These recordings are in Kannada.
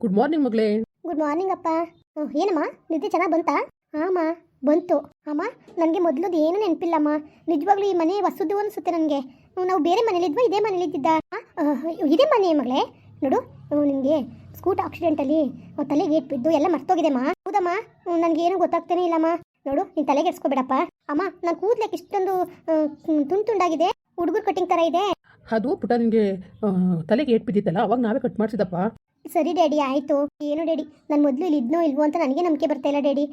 ಗುಡ್ ಮಾರ್ನಿಂಗ್ ಮಗಳೇ. ಗುಡ್ ಮಾರ್ನಿಂಗ್ ಅಪ್ಪ. ಹ್ಮ್, ಏನಮ್ಮ? ನಿದ್ದೆ ಚೆನ್ನಾಗಿ ಬಂತಾ? ಹಾಂ ಬಂತು. ಅಮ್ಮ ನನಗೆ ಮೊದಲದು ಏನೂ ನೆನಪಿಲ್ಲಮ್ಮ. ನಿಜವಾಗ್ಲೂ ಈ ಮನೆ ಹೊಸದು ಅನಿಸುತ್ತೆ ನನಗೆ. ನಾವು ಬೇರೆ ಮನೇಲಿದ್ವಾ? ಇದೇ ಮನೇಲಿದ್ದಿದ್ದ? ಆ, ಆ, ಇದೇ ಮನೆ ಮಗಳೇ. ನೋಡು ನಿನಗೆ ಸ್ಕೂಟ್ ಆಕ್ಸಿಡೆಂಟಲ್ಲಿ ತಲೆಗೆ ಏಟ್ ಬಿದ್ದು ಎಲ್ಲ ಮರ್ತೋಗಿದೆಮ್ಮ. ಹೌದಮ್ಮ? ನನಗೇನು ಗೊತ್ತಾಗ್ತಾನೆ ಇಲ್ಲಮ್ಮ. ನೋಡು ನೀನು ತಲೆಗೆ ಎಸ್ಕೋಬೇಡಪ್ಪ ಅಮ್ಮ ನಾನು ಕೂದ್ಲಕ್ಕೆ ಇಷ್ಟೊಂದು ಆ, ತುಂಡು ತುಂಡಾಗಿದೆ. ಹುಡುಗರು ಕಟ್ಟಿಂಗ್ ಥರ ಇದೆ. ಅದು ಪುಟ ನಿನಗೆ ತಲೆಗೆ ಏಟ್ ಬಿದ್ದಿತ್ತಲ್ಲ ಅವಾಗ ನಾವೇ ಕಟ್ ಮಾಡಿಸಿದಪ್ಪ ಸರಿ ಡ್ಯಾಡಿ, ಆಯಿತು. ಏನು ಡ್ಯಾಡಿ? ನಾನು ಮೊದಲು ಇಲ್ಲಿ ಇದ್ನೋ ಇಲ್ವೋ ಅಂತ ನನಗೆ ನಂಬಿಕೆ ಬರ್ತಾ ಇಲ್ಲ ಡ್ಯಾಡಿ.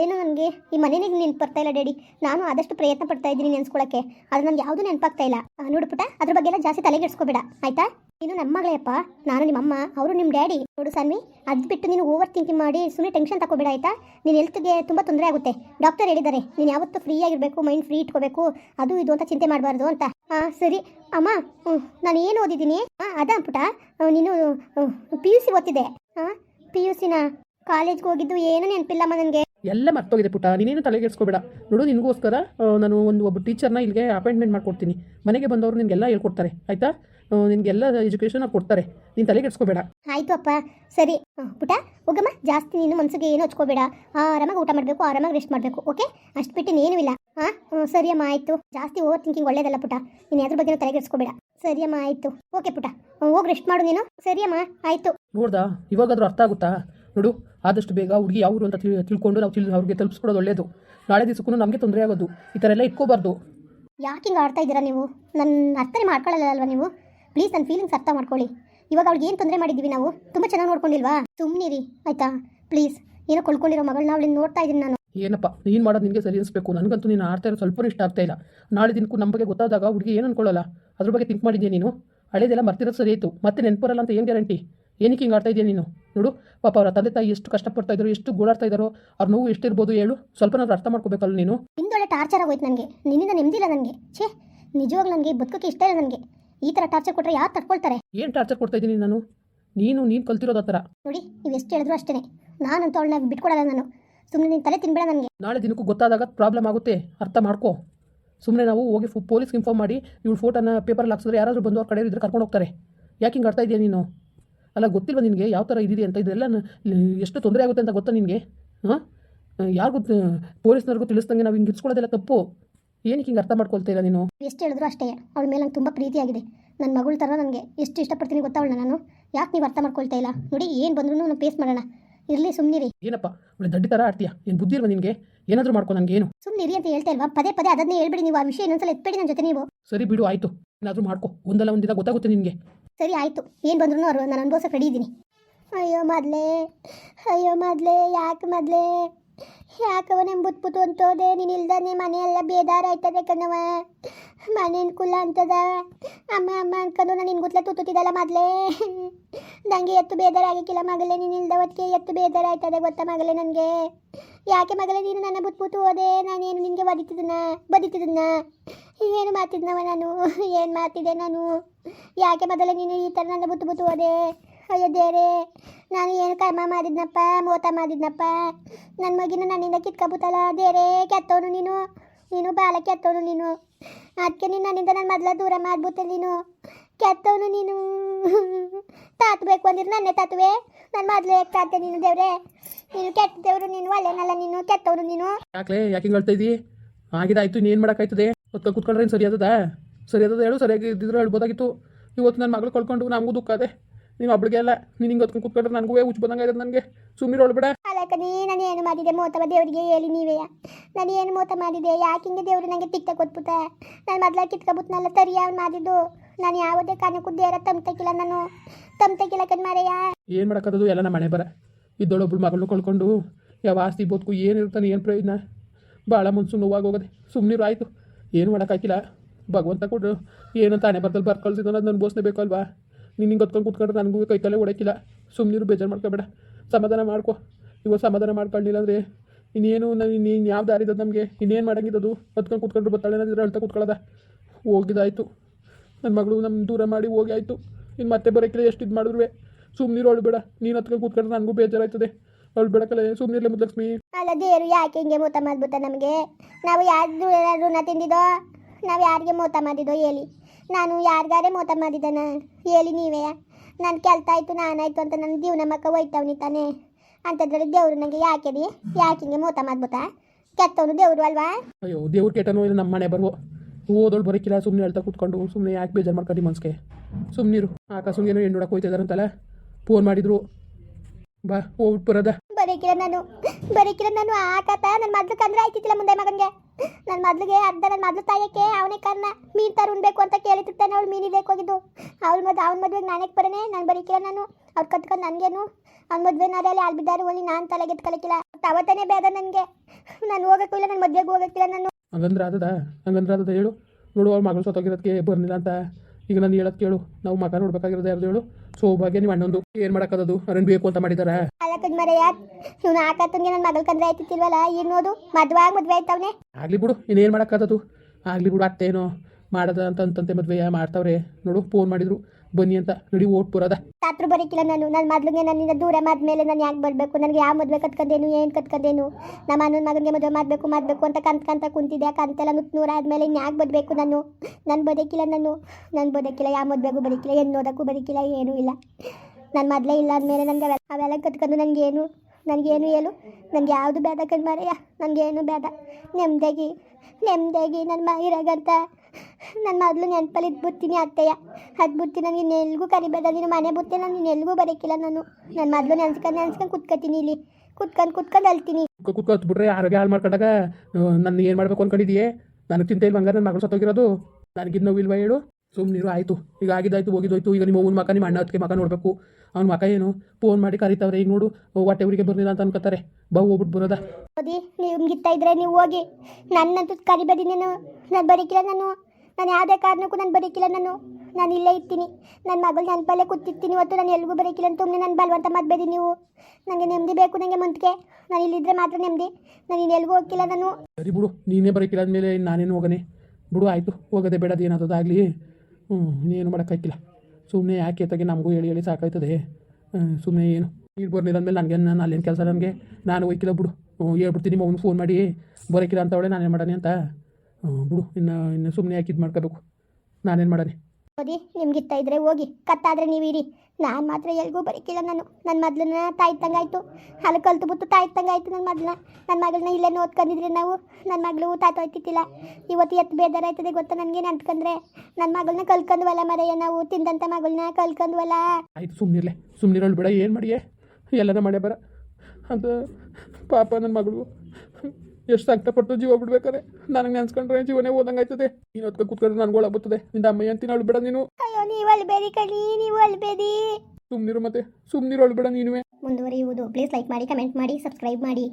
ಏನು ನನಗೆ? ಈ ಮನೆಗೆ ನೆನಪು ಬರ್ತಾ ಇಲ್ಲ ಡ್ಯಾಡಿ. ನಾನು ಆದಷ್ಟು ಪ್ರಯತ್ನ ಪಡ್ತಾ ಇದ್ದೀನಿ ನೆನ್ಸ್ಕೊಳಕ್ಕೆ. ಅದು ನನಗೆ ಯಾವುದೂ ನೆನಪಾಗ್ತಾ ಇಲ್ಲ. ನೋಡು ಅದ್ರ ಬಗ್ಗೆ ಎಲ್ಲ ಜಾಸ್ತಿ ತಲೆಗೆಡ್ಸ್ಕೊಬೇಡ ಆಯ್ತಾ? ನೀನು ನಮ್ಮ ಮಗಳೇಪ್ಪ. ನಾನು ನಿಮ್ಮಮ್ಮ. ಅವರು ನಿಮ್ಮ ಡ್ಯಾಡಿ. ನೋಡು ಸನ್ವಿ, ಅದು ಬಿಟ್ಟು ನೀನು ಓವರ್ ಥಿಂಕಿಂಗ್ ಮಾಡಿ ಸುಮ್ಮನೆ ಟೆನ್ಷನ್ ತಗೋಬೇಡ ಆಯ್ತಾ? ನೀನು ಹೆಲ್ತ್ಗೆ ತುಂಬ ತೊಂದರೆ ಆಗುತ್ತೆ. ಡಾಕ್ಟರ್ ಹೇಳಿದ್ದಾರೆ, ನೀನು ಯಾವತ್ತೂ ಫ್ರೀ ಆಗಿರಬೇಕು ಮೈಂಡ್ ಫ್ರೀ ಇಟ್ಕೋಬೇಕು, ಅದು ಇದು ಅಂತ ಚಿಂತೆ ಮಾಡಬಾರ್ದು ಅಂತ. ಹಾಂ ಸರಿ. ಅಮ್ಮ ನಾನು ಏನು ಓದಿದ್ದೀನಿ? ಅದ ಪುಟ ನೀನು ಪಿ ಯು ಸಿ ಓದ್ತಿದ್ದೆ. ಹಾಂ ಪಿ ಯು ಸಿನ ಕಾಲೇಜ್ಗೆ ಹೋಗಿದ್ದು ಏನೂ ನೆನಪಿಲ್ಲಮ್ಮ ನನಗೆ. ಎಲ್ಲ ಮರ್ತೋಗಿದೆ ಪುಟ. ನೀನೇನು ತಲೆ ಎಡ್ಸ್ಕೊಬೇಡ ನೋಡು ನಿನಗೋಸ್ಕರ ನಾನು ಒಂದು ಒಬ್ಬ ಟೀಚರ್ನ ಇಲ್ಲಿಗೆ ಅಪಾಯಿಂಟ್ಮೆಂಟ್ ಮಾಡ್ಕೊಡ್ತೀನಿ. ಮನೆಗೆ ಬಂದವರು ನಿನಗೆಲ್ಲ ಹೇಳ್ಕೊಡ್ತಾರೆ ಆಯಿತಾ? ನಿನಗೆಲ್ಲ ಎಜುಕೇಷನ್ ಕೊಡ್ತಾರೆ. ನೀನು ತಲೆ ಎಡ್ಸ್ಕೊಬೇಡ ಆಯಿತು ಅಪ್ಪ. ಸರಿ. ಪುಟ ಹೋಗಮ್ಮ. ಜಾಸ್ತಿ ನೀನು ಮನಸ್ಸಿಗೆ ಏನು ಹಚ್ಕೋಬೇಡ. ಆರಾಮಾಗಿ ಊಟ ಮಾಡಬೇಕು ಆರಾಮಾಗಿ ರೆಸ್ಟ್ ಮಾಡಬೇಕು ಓಕೆ ಅಷ್ಟು ಬಿಟ್ಟು ಏನೂ ಇಲ್ಲ. ಹಾಂ? ಸರಿಯಮ್ಮ ಆಯಿತು. ಜಾಸ್ತಿ ಓವರ್ ಥಿಂಕಿಂಗ್ ಒಳ್ಳೇದಲ್ಲ ಪುಟ ನೀನು ಯಾವ್ದ್ರ ಬಗ್ಗೆ ತಲೆಗೆಡ್ಸ್ಕೋಬೇಡ ಸರಿ ಅಮ್ಮ ಆಯಿತು. ಓಕೆ ಪುಟ ಹೋಗಿ ರೆಸ್ಟ್ ಮಾಡು ನೀನು. ಸರಿಯಮ್ಮ ಆಯಿತು. ನೋಡ್ದ? ಇವಾಗಾದ್ರೂ ಅರ್ಥ ಆಗುತ್ತಾ? ನೋಡು ಆದಷ್ಟು ಬೇಗ ಹುಡುಗಿ ಯಾವರು ಅಂತ ತಿಳ್ ತಿಳ್ಕೊಂಡು ನಾವು ತಿಳ್ ಅವ್ರಿಗೆ ತಲುಪಿಸ್ಕೊಡೋದು ಒಳ್ಳೇದು. ನಾಳೆ ದಿವಸಕ್ಕೂ ನಮಗೆ ತೊಂದರೆ ಆಗೋದು. ಈ ಥರ ಎಲ್ಲ ಇಟ್ಕೋಬಾರ್ದು. ಯಾಕೆ ಹಿಂಗೆ ಆಡ್ತಾ ಇದ್ದೀರಾ ನೀವು? ನನ್ನ ಅರ್ಥನೇ ಮಾಡ್ಕೊಳ್ಳಲ್ಲ ಅಲ್ವಾ ನೀವು? ಪ್ಲೀಸ್ ನನ್ನ ಫೀಲಿಂಗ್ಸ್ ಅರ್ಥ ಮಾಡ್ಕೊಳ್ಳಿ. ಇವಾಗ ಅವ್ಳಿಗೆ ಏನು ತೊಂದರೆ ಮಾಡಿದ್ದೀವಿ ನಾವು? ತುಂಬ ಚೆನ್ನಾಗಿ ನೋಡ್ಕೊಂಡಿಲ್ವಾ? ಸುಮ್ಮನಿರಿ ಆಯಿತಾ? ಪ್ಲೀಸ್ ಏನೋ ಕೊಳ್ಕೊಂಡಿರೋ ಮಗಳನ್ನ ಅವಳಿಂದ ನೋಡ್ತಾ ಇದ್ದೀನಿ ನಾನು. ಏನಪ್ಪ ನೀನು ಮಾಡೋದು ನಿನಗೆ ಸರಿ ಅನಿಸ್ಬೇಕು. ನನಗಂತೂ ನೀನು ಆಡ್ತಾ ಇರೋ ಸ್ವಲ್ಪ ಇಷ್ಟ ಆಗ್ತಾ ಇಲ್ಲ. ನಾಳೆ ದಿನಕ್ಕೂ ನಮ್ಮ ಬಗ್ಗೆ ಗೊತ್ತಾದಾಗ ಹುಡುಗಿ ಏನು ಅನ್ಕೊಳ್ಳಲ್ಲ? ಅದ್ರ ಬಗ್ಗೆ ಥಿಂಕ್ ಮಾಡಿದ್ಯಾ ನೀನು? ಹಳೇದೆಲ್ಲ ಮರ್ತಿರೋದು ಸರಿ ಆಯಿತು. ಮತ್ತೆ ನೆನಪಿರಲ್ಲ ಅಂತ ಏನು ಗ್ಯಾರಂಟಿ ಏನಕ್ಕೆ ಹಿಂಗೆ ಆಡ್ತಾ ಇದೆಯಾ ನೀನು? ನೋಡು ಪಾಪ ಅವರ ತಂದೆ ತಾಯಿ ಎಷ್ಟು ಕಷ್ಟಪಡ್ತಾ ಇದ್ರು ಎಷ್ಟು ಗೋಳಾಡ್ತಾ ಇದ್ದಾರೋ ಅವ್ರ ನೋವು ಎಷ್ಟಿರ್ಬೋದು ಹೇಳು. ಸ್ವಲ್ಪನಾದ್ರೂ ಅರ್ಥ ಮಾಡ್ಕೋಬೇಕಲ್ಲ ನೀನು? ನಿಮ್ದೊಳ್ಳೆ ಟಾರ್ಚರ್ ಆಗೋಯ್ತು ನನಗೆ. ನಿನ್ನಿಂದ ನೆಮ್ಮದಿಲ್ಲ ನನಗೆ. ಛೇ ನಿಜವಾಗ್ಲೂ ನನಗೆ ಬದುಕಕ್ಕೆ ಇಷ್ಟ ಇಲ್ಲ ನನಗೆ. ಈ ಥರ ಟಾರ್ಚರ್ ಕೊಟ್ಟರೆ ಯಾರು ತಡ್ಕೊಳ್ತಾರೆ? ಏನು ಟಾರ್ಚರ್ ಕೊಡ್ತಾ ಇದ್ದೀನಿ ನಾನು? ನೀನು ನೀನು ಕಲ್ತಿರೋದು ಆ ಥರ ನೋಡಿ ನೀವು ಎಷ್ಟು ಹೇಳಿದ್ರು ಅಷ್ಟೇ ನಾನಂತೂ ಅವಳನ್ನ ಬಿಟ್ಕೊಡಲ್ಲ ನಾನು. ಸುಮ್ಮನೆ ನಿನ್ನ ತಲೆ ತಿನ್ಬೇಡ ನನಗೆ. ನಾಳೆ ದಿನಕ್ಕೂ ಗೊತ್ತಾದಾಗ ಪ್ರಾಬ್ಲಮ್ ಆಗುತ್ತೆ ಅರ್ಥ ಮಾಡ್ಕೋ. ಸುಮ್ಮನೆ ನಾವು ಹೋಗಿ ಪೊಲೀಸ್ಗೆ ಇನ್ಫಾರ್ಮ್ ಮಾಡಿ ಇವಳು ಫೋಟೋನ ಪೇಪರಲ್ಲಿ ಹಾಕ್ಸಿದ್ರೆ ಯಾರಾದರೂ ಬಂದು ಅವ್ರ ಕಡೆ ಇದ್ರೆ ಕರ್ಕೊಂಡು ಹೋಗ್ತಾರೆ. ಯಾಕೆ ಹಿಂಗೆ ಅರ್ಥ ಇದೆಯಾ ನೀನು? ಅಲ್ಲ ಗೊತ್ತಿಲ್ವ ನಿನಗೆ ಯಾವ ಥರ ಇದಿದೆ ಅಂತ? ಇದೆಲ್ಲ ಎಷ್ಟು ತೊಂದರೆ ಆಗುತ್ತೆ ಅಂತ ಗೊತ್ತಾ ನಿನಗೆ? ಹಾಂ? ಯಾರಿಗೂ ಪೊಲೀಸ್ನವ್ರಿಗೂ ತಿಳಿಸ್ದಂಗೆ ನಾವು ಹಿಂಗೆ ಇರಿಸ್ಕೊಳ್ಳೋದೆಲ್ಲ ತಪ್ಪು. ಏನಕ್ಕೆ ಹಿಂಗೆ ಅರ್ಥ ಮಾಡ್ಕೊಳ್ತಾ ಇಲ್ಲ ನೀನು? ಎಷ್ಟು ಹೇಳಿದ್ರು ಅಷ್ಟೇ. ಅವಳ ಮೇಲೆ ನಂಗೆ ತುಂಬ ಪ್ರೀತಿಯಾಗಿದೆ ನನ್ನ ಮಗಳ ಥರ ನನಗೆ ಎಷ್ಟು ಇಷ್ಟಪಡ್ತೀನಿ ಗೊತ್ತಾ ಅವಳನ್ನ ನಾನು? ಯಾಕೆ ನೀವು ಅರ್ಥ ಮಾಡ್ಕೊಳ್ತಾ ಇಲ್ಲ? ನೋಡಿ ಏನು ಬಂದ್ರೂ ನಾನು ಪೇಸ್ ಮಾಡೋಣ. ಇರಲಿ ಸುಮ್ನಿರಿ. ಏನಪ್ಪ? ಒಳ್ಳೆ ದಡ್ಡಿ ಥರ ಆಡ್ತೀಯ? ಏನು ಬುದ್ಧಿ ಇಲ್ವಾ ನಿನಗೆ? ಏನಾದರೂ ಮಾಡ್ಕೊ ನನಗೆ ಏನು ಸುಮ್ನಿರಿ ಅಂತ ಹೇಳ್ತಾ ಇಲ್ವಾ? ಪದೇ ಪದೇ ಅದನ್ನೇ ಹೇಳ್ಬಿಡಿ ನೀವು. ಆ ವಿಷಯ ಇನ್ನೊಂದ್ಸಲ ಎತ್ಬೇಡಿ ನನ್ನ ಜೊತೆ ನೀವು. ಸರಿ ಬಿಡು ಆಯ್ತು. ಏನಾದರೂ ಮಾಡ್ಕೊ. ಒಂದಲ್ಲ ಒಂದಿನ ಗೊತ್ತಾಗುತ್ತೆ ನಿನಗೆ. ಸರಿ ಆಯಿತು. ಏನು ಬಂದ್ರೂ ಅವ್ರು ನಾನು ಅನುಭವ ರೆಡಿ ಇದ್ದೀನಿ ಅಯ್ಯೋ ಮೊದಲೇ ಅಯ್ಯೋ ಮೊದಲೇ ಯಾಕೆ ಮೊದಲೇ? ಯಾಕವ ನಂಬುತ್ಬಿಟ್ಟು ಅಂತೋದೆ ನೀನು ಇಲ್ದಾನೆ ಮನೆಯೆಲ್ಲ ಬೇದಾರ ಆಯ್ತದೆ ಕಣವ ಮನೆ ಕುಲ್ಲ ಅಂತದ. ಅಮ್ಮ ಅಮ್ಮ ಅನ್ಕೊಂಡು ನಾನು ನಿನ್ ಗುತ್ಲ ತುತ್ತುತ್ತಿದ್ದಲ್ಲ ಮೊದಲೇ. ನನಗೆ ಎತ್ತು ಬೇಜಾರಾಗಿಕ್ಕಿಲ್ಲ ಮಗಳೇ, ನೀನು ಇಲ್ದವತ್ತಿಗೆ ಎತ್ತು ಬೇದರ ಆಯ್ತದೆ ಗೊತ್ತಾ ಮಗಲೇ ನನಗೆ? ಯಾಕೆ ಮಗಳೇ ನೀನು ನನ್ನ ಬಿಟ್ಬಿಟ್ಟು ಹೋದೆ? ನಾನೇನು ನಿನಗೆ ಬದಿತಿದ್ದನ್ನ ಬದಿತಿದ್ದನ್ನ ಏನು ಮಾತಿದ್ನವ ನಾನು? ಏನು ಮಾತಿದೆ ನಾನು? ಯಾಕೆ ಮೊದಲೇ ನೀನು ಈ ಥರ ನನ್ನ ಬುತ್ತು ಬುತ್ತು ಹೋದೆ? ಅಯ್ಯೋ ದೇರೆ ನಾನು ಏನು ಕರ್ಮ ಮಾಡಿದ್ನಪ್ಪ ಮೋತ ಮಾಡಿದ್ನಪ್ಪ? ನನ್ನ ಮಗಿನ ನನ್ನಿಂದ ಕಿತ್ಕೊಬುತ್ತಲ್ಲ ದೇರೆ ಕೆತ್ತೋನು ನೀನು? ನೀನು ಬಾಲ ಕೆತ್ತವನು ನೀನು? ಅದಕ್ಕೆ ನೀನು ನನ್ನಿಂದ ನಾನು ಮೊದಲ ದೂರ ಮಾಡ್ಬಿಟ್ಟೆ ನೀನು. ಕೆತ್ತವನು ನೀನು. ತಾತ್ಬೇಕು ಅಂದಿರು ನನ್ನೇ ತಾತುವೆ. ನನ್ನ ಮೊದಲೇ ತಾತೆ ನೀನು ದೇವ್ರೆ. ನೀನು ಕೆಟ್ಟ ದೇವ್ರು ನೀನು ಒಳ್ಳೆನಲ್ಲ, ನೀನು ಕೆತ್ತವನು ನೀನು. ಯಾಕೆ ಯಾಕೆ ಹೇಳ್ತಾ ಇದ್ದೀ ಆಗಿದಾಯ್ತು, ನೀನು ಮಾಡೋಕ್ಕಾಯ್ತದೆ. ಹೊತ್ಕೊಂಡು ಕುತ್ಕೊಂಡ್ರೆ ಸರಿ ಆದದ? ಸರಿ ಹೇಳು, ಸರಿಯಾಗಿ ಇದ್ದಿದ್ರೆ ಹೇಳ್ಬೋದಾಗಿತ್ತು. ಇವತ್ತು ನನ್ನ ಮಗಳು ಕಳ್ಕೊಂಡು ನಮಗೂ ದುಃಖ ಅದೇ. ನೀನು ಒಬ್ಳಿಗೆ ಅಲ್ಲ ನೀನು ಹಿಂಗೆ ಹೊತ್ಕೊಂಡು ಕೂತ್ಕೊಂಡ್ರೆ ನನಗೂ ಹುಚ್ಚು ಬಂದಂಗೆ ಇರೋದು ನನಗೆ. ಸುಮ್ಮನೆ ಹೊಳ್ಬೇಡ ಅಲ್ಲಕ್ಕನಿ ನಾನು ಏನು ಮಾಡಿದೆ? ಮೋತವ ದೇವರಿಗೆ ಹೇಳಿ ನೀವೇ. ನಾನು ಏನು ಮೋತ ಮಾಡಿದೆ? ಯಾಕೆ ಹಿಂಗೆ ದೇವರು ನನಗೆ ತಿಕ್ಕ ಕೊಟ್ಬಿಟ್ಟ? ನಾನು ಮೊದ್ಲ ಕಿತ್ಕೊಬಿಟ್ನಲ್ಲ ತರಿ ಅವ್ನು ಮಾಡಿದ್ದು. ನಾನು ಯಾವುದೇ ಕಾರಣಕ್ಕೂ ದೇವರ ತಮ್ತಕ್ಕಿಲ್ಲ ನಾನು. ತಮ್ತಕ್ಕಿಲ್ಲ ಕಣ್ ಮಾರೆಯ ಏನು ಮಾಡೋಕ್ಕದು ಎಲ್ಲ ನಮ್ಮ ಮನೆ ಬರ. ಇದ್ದೊಳೊಬ್ಳು ಮಗಳು ಕಳ್ಕೊಂಡು ಯಾವ ಆಸ್ತಿ ಬದುಕು ಏನಿರ್ತಾನೆ ಏನು ಪ್ರಯೋಜನ? ಭಾಳ ಮುನ್ಸು ನೋವಾಗಿ ಹೋಗೋದೆ. ಸುಮ್ಮನಿರು ಆಯಿತು. ಏನು ಮಾಡೋಕ್ಕಾಗಿಲ್ಲ. ಭಗವಂತ ಕೊಡು ಏನಂತ ಹಣೆ ಬರ್ದಲ್ಲಿ ಬರ್ದು ಕಳ್ಸಿದ್ದಾನೆ ಅದು ಅನ್ಭವಿಸ್ಲೇಬೇಕು ಅಲ್ವಾ ನೀನು ಹಿಂಗೆ ಹೊತ್ಕೊಂಡು ಕೂತ್ಕೊಂಡ್ರೆ ನನಗೂ ಕೈ ತಲೆ ಹೊಡಕ್ಕಿಲ್ಲ ಸುಮ್ಮನಿರು ಬೇಜಾರು ಮಾಡ್ಕೋಬೇಡ ಸಮಾಧಾನ ಮಾಡ್ಕೊ. ಇವಾಗ ಸಮಾಧಾನ ಮಾಡ್ಕೊಳ್ಳಿಲ್ಲ ಅಂದರೆ ಇನ್ನೇನು ನಾನು ಇನ್ನೇನು ಯಾವ ದಾರಿ ನಮಗೆ? ಇನ್ನೇನು ಮಾಡಂಗಿದ್ದದು? ಹೊತ್ಕೊಂಡು ಕೂತ್ಕೊಂಡ್ರು ಬತ್ತಾಳೆ ಏನಾದ್ರು ಹೇಳ್ತಾ ಕೂತ್ಕೊಳ್ಳೋದ ಹೋಗಿದ್ದಾಯಿತು ನನ್ನ ಮಗಳು ನಮ್ಮ ದೂರ ಮಾಡಿ ಹೋಗಿ ಆಯಿತು. ಇನ್ನು ಮತ್ತೆ ಬರೋಕ್ಕಿಲ್ಲ ಎಷ್ಟು ಇದು ಮಾಡಿದ್ರು ಸುಮ್ಮನಿರು ಅಳ್ಬೇಡ. ನೀನು ಹತ್ಕೊಂಡು ಕೂತ್ಕೊಂಡ್ರೆ ನನಗೂ ಬೇಜಾರಾಯ್ತದೆ. ಅಳ್ಬೇಡಕ್ಕಲ್ಲ ಸುಮ್ಮನಿರ್ಲೆ ಮುದ್ದಲಕ್ಷ್ಮಿ ಅಲ್ಲ ಯಾಕೆ ಹಿಂಗೆ ಮೂತ ಮಾಡ್ಬಿಟ್ಟ ನಮಗೆ? ನಾವು ಯಾರು ಋಣ ತಿಂದಿದ್ದೋ? ನಾವು ಯಾರಿಗೆ ಮೋತ ಮಾಡಿದ್ದೋ ಹೇಳಿ. ನಾನು ಯಾರ್ಗಾರೆ ಮೋತ ಮಾಡಿದನ ಹೇಳಿ ನೀವೇ. ನನ್ನ ಕೆಲ್ಸ ಆಯಿತು ನಾನಾಯ್ತು ಅಂತ ನನ್ನ ಜೀವನ ಮಕ್ಕ ಹೋಯ್ತವ್ನಿ ತಾನೆ. ಅಂತಂದ್ರೆ ದೇವ್ರು ನನಗೆ ಯಾಕೆದಿ ಯಾಕೆ ಹಿಂಗೆ ಮೋತ ಮಾಡ್ಬೋತಾ ಕೆತ್ತವನು ದೇವರು ಅಲ್ವಾ? ಅಯ್ಯೋ ದೇವ್ರ ಕೆಟ್ಟನೋ ಇಲ್ಲ ನಮ್ಮ ಮನೆ ಬರುವೋ. ಓದೋಳು ಬರೀಕಿಲ್ಲ ಸುಮ್ಮನೆ ಹೇಳ್ತಾ ಕೂತ್ಕೊಂಡು ಸುಮ್ಮನೆ ಯಾಕೆ ಬೇಜಾರು ಮಾಡ್ಕೊಂಡು ಮನ್ಸಿಗೆ? ಸುಮ್ಮನಿರು ಆಕಾಶಂಗೇನೋ ಹೆಣ್ಣು ನೋಡಕ್ಕೆ ಹೋಯ್ತಿದಾರಂತಲ್ಲ ಫೋನ್ ಮಾಡಿದ್ರು. ಬಾ ಹೋಗ್ಬಿಟ್ಟು ಬರೋದ. ಬರೀಕಿರ ನಾನು ಬರೀಕಿರ ನಾನು ಆಕತ ನನ್ನ ಮೊದ್ಲು ಕಂದ್ರೆ ಆಯ್ತಿತ್ತಿಲ್ಲ ಮುಂದೆ ಮಗನಿಗೆ? ನನ್ನ ಮೊದಲಿಗೆ ಅರ್ಧ ನನ್ನ ಮೊದಲು ತಾಯಕ್ಕೆ ಅವನೇ ಕಾರಣ. ಮೀನು ತರ ಉಣ್ಬೇಕು ಅಂತ ಕೇಳಿತಿರ್ತಾನೆ ಅವಳು ಮೀನಿ ಇಲ್ಲಕ್ಕೆ ಹೋಗಿದ್ದು. ಅವ್ಳ ಮದ್, ಅವ್ನ ಮದುವೆಗೆ ನಾನೇ ಬರನೇ, ನಾನು ಬರೀಕಿಲ್ಲ ನಾನು. ಅವ್ರು ಕತ್ಕೊಂಡು ನನಗೇನು? ಅವ್ನ ಮದುವೆ ನಾರಲ್ಲಿ ಅಲ್ಲಿ ಬಿದ್ದಾರು ಒಲಿ ನಾನು ತಲೆಗೆ ಎತ್ಕೊಳಕಿಲ್ಲ ಅವತ್ತನೇ ಬೇಡ ನನಗೆ. ನಾನು ಹೋಗಕ್ಕೂ ಇಲ್ಲ ನನ್ನ ಮದುವೆಗೆ ಹೋಗಕ್ಕಿಲ್ಲ ನಾನು. ಹಂಗಂದ್ರೆ ಆದದ ಹಂಗಂದ್ರೆ ಆದದ ಹೇಳು. ನೋಡು ಅವ್ರ ಮಗಳು ಸತ್ತೋಗಿರೋದಕ್ಕೆ ಬರ್ಲಿಲ್ಲ ಅಂತ. ಈಗ ನಾನು ಹೇಳೋದು ಕೇಳು. ನಾವು ಮಗ ನೋಡ್ಬೇಕಾಗಿರೋದು ಯಾರ್ದು ಹೇಳು? ಸೌಭಾಗ್ಯ ನೀವು ಅಣ್ಣೊಂದು. ಏನು ಮಾಡೋಕ್ಕದು ಅರಣ್ ಬೇಕು ಅಂತ ಮಾಡಿದಾರ? ಆಗ್ಲಿ ಮರೆಯ ಇವನು ಆಕತ್ತಂಗೆ ನನ್ನ ಮಗಳ ಕಂದ್ರೆ ಆಯ್ತಿತ್ತಿಲ್ವಲ್ಲ ಈಗ ನೋಡು ಮದುವೆ ಆಗಿ ಮದುವೆ ಆಯ್ತವನೆ. ಆಗಲಿ ಬಿಡು ಇನ್ನೇನು ಮಾಡೋಕ್ಕದು ಆಗಲಿ ಬಿಡು ಅತ್ತೇನೋ ಮಾಡದ ಅಂತ ಅಂತಂತೆ ಮದುವೆ ಮಾಡ್ತಾವ್ರೆ. ನೋಡು ಫೋನ್ ಮಾಡಿದ್ರು. ಬನ್ನಿ ಅಂತ ನಡಿ ಓಟ್ ಬರೋದ. ರಾತ್ರಿ ಬರೀಕಿಲ್ಲ ನಾನು ನನ್ನ ಮೊದ್ಲಿಗೆ ನನ್ನಿಂದ ದೂರ ಮಾದ್ಮೇಲೆ ನಾನು ಯಾಕೆ ಬರಬೇಕು? ನನಗೆ ಯಾವ ಮದುವೆ ಕತ್ಕೊಂಡೇನು ಏನು ಕತ್ಕೊಂಡೇನು ನಮ್ಮ ಅಣ್ಣನ ಮಗನಿಗೆ ಮದುವೆ ಮಾಡಬೇಕು ಮಾಡಬೇಕು ಅಂತ ಕಂತ್ಕಂತ ಕುಂತಿದ್ದೆ. ಕಂತೆಲ್ಲ ನೂರ ಆದ್ಮೇಲೆ ಇನ್ನು ಯಾಕೆ ಬರಬೇಕು ನಾನು? ನಾನು ಬದಕಿಲ್ಲ ನಾನು. ನನ್ನ ಬದಕಿಲ್ಲ, ಯಾವ ಮದುವೆಗೂ ಬದುಕಿಲ್ಲ ಏನು ಓದೋಕ್ಕೂ ಬದುಕಿಲ್ಲ, ಏನೂ ಇಲ್ಲ. ನನ್ನ ಮದ್ಲೇ ಇಲ್ಲ ಅಂದಮೇಲೆ ನನಗೆ ಅವೆಲ್ಲ ಕತ್ಕೊಂಡು ನನಗೇನು ನನಗೇನು ಹೇಳು? ನನಗೆ ಯಾವುದು ಬೇಡ ಕಣ್ಮಾರಯ್ಯ ನನಗೇನು ಬೇಡ. ನೆಮ್ಮದಿಯಾಗಿ ನೆಮ್ಮದಿಯಾಗಿ ನನ್ನ ಮಹಿರಾಗಂತ ನನ್ನ ಮೊದಲು ನೆನಪಲ್ಲಿ ಇದ್ಬಿಡ್ತೀನಿ ಅತ್ತೆಯ. ಅದು ಬುತ್ತಿ ನನಗೆ ಇನ್ನೆಲ್ಗೂ ಕರಿಬೇಡ. ನೀನು ಮನೆ ಬುತ್ತೆ ನಾನು, ಇನ್ನೆಲ್ಗೂ ಬರೋಕ್ಕಿಲ್ಲ ನಾನು. ನನ್ನ ಮೊದಲು ನೆನ್ಸ್ಕೊಂಡು ನೆನ್ಸ್ಕೊಂಡು ಕುತ್ಕೋತೀನಿ ಇಲ್ಲಿ. ಕುತ್ಕೊಂಡು ಕುತ್ಕೊಂಡು ಅಳ್ತೀನಿ. ಕುತ್ಕೊತ್ ಬಿಟ್ರೆ ಆರೋಗ್ಯ ಹಾಳು ಮಾಡ್ಕೊಂಡಾಗ ನನ್ನ ಏನು ಮಾಡಬೇಕು ಅನ್ಕೊಂಡಿದೀಯೇ? ನನಗೆ ಚಿಂತೆ ಇಲ್ಲ ಬಂಗಾರ ನನ್ನ ಮಗಳು ಸತ್ತೋಗಿರೋದು. ನನಗಿದ್ ಇಲ್ವ ಹೇಳು? ಸುಮ್ಮನಿರು ಆಯಿತು. ಈಗ ಆಗಿದ್ದಾಯ್ತು ಹೋಗಿದ್ದೋಯ್ತು ಈಗ ನಿಮ್ಮ ಅವ್ನ ಮಕ ನಿಮ್ಮ ಅಣ್ಣ ಅದಕ್ಕೆ ಮಕ ನೋಡಬೇಕು. ಅವ್ನ ಮಕ ಏನು? ಫೋನ್ ಮಾಡಿ ಕರೀತಾವ್ರೆ. ಈಗ ನೋಡು ಹೊಟ್ಟೆ ಊರಿಗೆ ಬರ್ಲಿಲ್ಲ ಅಂತ ಅನ್ಕೋತಾರೆ. ಬಾ ಹೋಗ್ಬಿಟ್ಟು ಬರೋದ? ಓದಿ ನಿಮ್ಗಿತ್ತ ಇದ್ರೆ ನೀವು ಹೋಗಿ. ನನ್ನಂತೂ ಕರಿಬೇಡಿ ನಾನು. ನಾನು ಬರೀಕಿಲ್ಲ ನಾನು. ನಾನು ಯಾವುದೇ ಕಾರಣಕ್ಕೂ ನಾನು ಬರೀಕಿಲ್ಲ ನಾನು. ನಾನು ಇಲ್ಲೇ ಇರ್ತೀನಿ. ನನ್ನ ಮಗಳು ನೆನಪಲ್ಲೇ ಕೂತಿರ್ತೀನಿ. ಇವತ್ತು ನಾನು ಎಲ್ಗೂ ಬರೀಕಿಲ್ಲ ಅಂತ ಸುಮ್ಮನೆ ನಾನು ಬಲವಂತ ಮಾಡಬೇಡಿ ನೀವು. ನನಗೆ ನೆಮ್ಮದಿ ಬೇಕು ನನಗೆ ಮುಂದಕ್ಕೆ ನಾನು ಇಲ್ಲಿದ್ದರೆ ಮಾತ್ರ ನೆಮ್ಮದಿ. ನಾನು ಇನ್ನೆಲ್ಗೂ ಹೋಗಿಲ್ಲ ನಾನು. ಸರಿ ಬಿಡು ನೀನೇ ಬರೀಕಿಲ್ಲ ಅಂದಮೇಲೆ ನಾನೇನು ಹೋಗನೆ? ಬಿಡು ಆಯಿತು. ಹೋಗೋದೇ ಬೇಡದು ಏನಾದದಾಗಲಿ ಹ್ಞೂ, ಇನ್ನೇನು ಮಾಡೋಕ್ಕಾಗಿಲ್ಲ ಸುಮ್ಮನೆ ಯಾಕೆ ತಗೆ ನಮಗೂ ಹೇಳಿ ಹೇಳಿ ಸಾಕಾಯ್ತದೆ. ಸುಮ್ಮನೆ ಏನು, ನೀರು ಬರ್ಲಿಲ್ಲ ಅಂದಮೇಲೆ ನನಗೆ, ನಾನು ಅಲ್ಲೇನು ಕೆಲಸ ನನಗೆ? ನಾನು ಒಯ್ಕಿಲ್ಲ ಬಿಡು. ಹೇಳ್ಬಿಡ್ತೀನಿ, ಮಗನ ಫೋನ್ ಮಾಡಿ. ಬರೋಕ್ಕಿಲ್ಲ ಅಂತವಳೆ, ನಾನೇನು ಮಾಡಾನೆ ಅಂತ. ಬಿಡು, ಇನ್ನು ಇನ್ನು ಸುಮ್ಮನೆ ಯಾಕೆ ಇದು ಮಾಡ್ಕೋಬೇಕು? ನಾನೇನು ಮಾಡಾನೆ? ಓದಿ ನಿಮ್ಗಿತ್ತ ಇದ್ರೆ ಹೋಗಿ. ಕತ್ತಾದ್ರೆ ನೀವು ಇರಿ. ನಾನು ಮಾತ್ರ ಎಲ್ಗೂ ಬರೀಕಿಲ್ಲ ನಾನು. ನನ್ನ ಮಗಳನ್ನ ತಾಯಿ ತಂಗಾಯ್ತು ಅಲ್ಲಿ ಕಲ್ತು ಬಿಟ್ಟು ತಾಯಿ ತಂಗಾಯ್ತು ನನ್ನ ಮಗಳನ್ನ ನನ್ನ ಮಗಳನ್ನ ಇಲ್ಲೇ ಓದ್ಕೊಂಡಿದ್ರಿ ನಾವು. ನನ್ನ ಮಗಳು ತಾತ ಹೋಯ್ತಿತ್ತಿಲ್ಲ ಇವತ್ತು ಎತ್ತು ಬೇದಾರ ಆಯ್ತದೆ ಗೊತ್ತಾ ನನಗೆ ಅಂದ್ಕೊಂಡ್ರೆ ನನ್ನ ಮಗಳನ್ನ ಕಲ್ಕೊಂಡ್ವಲ್ಲ ಮರೆಯ ನಾವು. ತಿಂದಂಥ ಮಗಳನ್ನ ಕಲ್ಕೊಂಡ್ವಲ್ಲ ಆಯ್ತು ಸುಮ್ಮನಿರ್ಲೆ ಸುಮ್ಮನಿರೋಳು ಬಿಡ ಏನು ಮಾಡಿಯೇ? ಎಲ್ಲನ ಮಳೆ ಬರ. ಅಂತ ಪಾಪ ನನ್ನ ಮಗಳು. ಎಷ್ಟು ಕಷ್ಟಪಟ್ಟು ಜೀವ ಬಿಡ್ಬೇಕಾರೆ ನನಗೆ ನೆನ್ಸ್ಕೊಂಡ್ರೆ ಜೀವನೇ ಓದಂಗೆ ಆಯ್ತದೆ. ನೀನು ಹೊತ್ಕೊಂಡು ಕೂತ್ಕೊಂಡ್ರೆ ನನ್ಗೆ ಒಳಗೆ ಬರ್ತದೆ ನಿಂದ ಅಮ್ಮ ಅಂತೀನಿ ಅವಳು ಬೇಡ ನೀನು. ಅಯ್ಯೋ ನೀವು ಅಲ್ಬೇಡಿ ಕಣಿ ನೀವು ಅಲ್ಬೇಡಿ ಸುಮ್ಮನಿರು ಮತ್ತೆ. ಸುಮ್ನಿರು ಅಳ್ಬೇಡ ನೀನುವೆ. ಮುಂದುವರಿಯುವುದು. ಪ್ಲೀಸ್ ಲೈಕ್ ಮಾಡಿ ಕಮೆಂಟ್ ಮಾಡಿ ಸಬ್ಸ್ಕ್ರೈಬ್ ಮಾಡಿ.